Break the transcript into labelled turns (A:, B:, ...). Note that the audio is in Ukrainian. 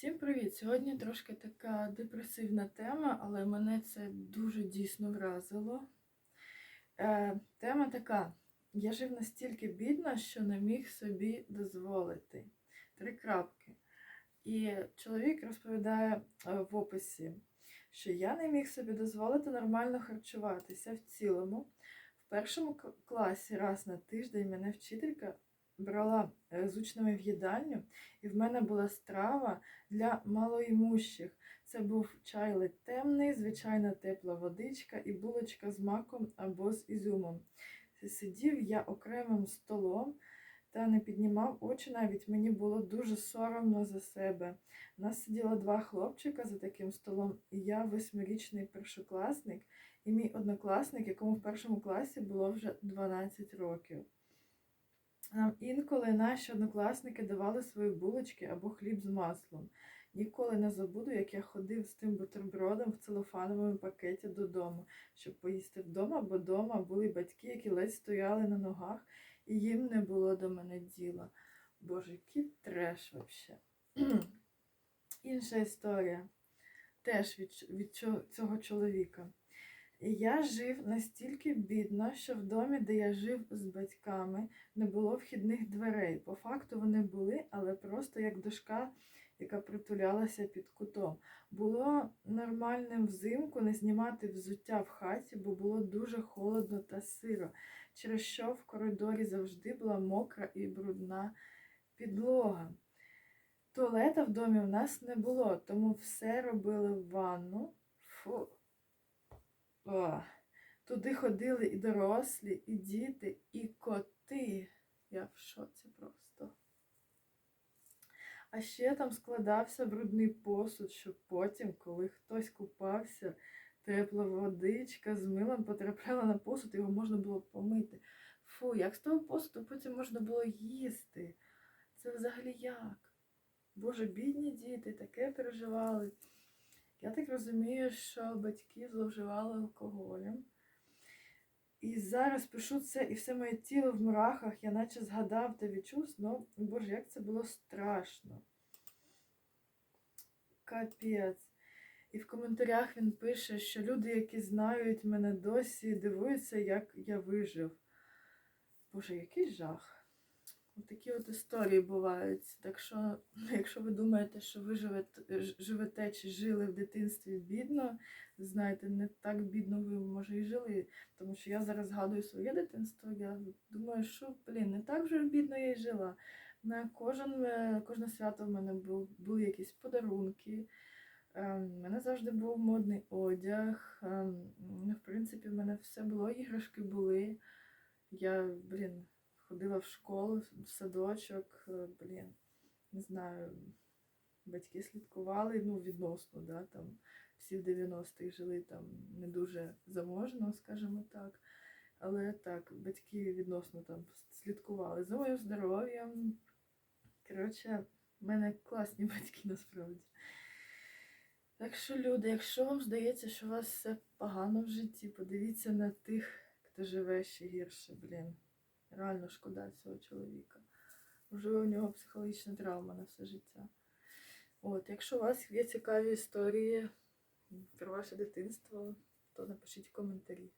A: Всім привіт! Сьогодні трошки така депресивна тема, але мене це дуже дійсно вразило. Е, тема така: я жив настільки бідно, що не міг собі дозволити. Три крапки. І чоловік розповідає е, в описі, що я не міг собі дозволити нормально харчуватися в цілому. В першому класі раз на тиждень мене вчителька брала е, з учнями в їдальню, і в мене була страва для малоімущих. Це був чай ледь темний, звичайна тепла водичка і булочка з маком або з ізюмом. Сидів я окремим столом та не піднімав очі навіть мені було дуже соромно за себе. У нас сиділо два хлопчика за таким столом, і я восьмирічний першокласник, і мій однокласник, якому в першому класі було вже 12 років. Нам інколи наші однокласники давали свої булочки або хліб з маслом. Ніколи не забуду, як я ходив з тим бутербродом в целофановому пакеті додому, щоб поїсти вдома, бо вдома були батьки, які ледь стояли на ногах, і їм не було до мене діла. Боже, який треш взагалі. Інша історія теж від, від цього чоловіка. Я жив настільки бідно, що в домі, де я жив з батьками, не було вхідних дверей. По факту вони були, але просто як дошка, яка притулялася під кутом. Було нормальним взимку не знімати взуття в хаті, бо було дуже холодно та сиро, через що в коридорі завжди була мокра і брудна підлога. Туалета в домі в нас не було, тому все робили в ванну. Фу. Туди ходили і дорослі, і діти, і коти. Я в шоці просто. А ще там складався брудний посуд, щоб потім, коли хтось купався, тепла водичка з милом потрапляла на посуд, його можна було помити. Фу, як з того посуду потім можна було їсти? Це взагалі як? Боже, бідні діти таке переживали. Я так розумію, що батьки зловживали алкоголем. І зараз пишу це, і все моє тіло в мурахах, я наче згадав та відчув, ну, боже, як це було страшно. Капець. І в коментарях він пише, що люди, які знають мене досі, дивуються, як я вижив. Боже, який жах. Такі от історії бувають. Так що, якщо ви думаєте, що ви живете, живете чи жили в дитинстві бідно, знаєте, не так бідно ви може і жили. Тому що я зараз згадую своє дитинство, я думаю, що блін, не так вже бідно я й жила. На кожен, е, кожне свято в мене був, були якісь подарунки. У мене завжди був модний одяг. ну, В принципі, в мене все було, іграшки були. Я, блін, ходила в школу, в садочок, е, блін, не знаю, батьки слідкували, ну, відносно, да, там всі в 90-х жили там не дуже заможно, скажімо так. Але так, батьки відносно там слідкували за моїм здоров'ям. Коротше, в мене класні батьки насправді. Так що, люди, якщо вам здається, що у вас все погано в житті, подивіться на тих, хто живе ще гірше, блін. Реально шкода цього чоловіка. Можливо, у нього психологічна травма на все життя. От, якщо у вас є цікаві історії про ваше дитинство, то напишіть коментарі.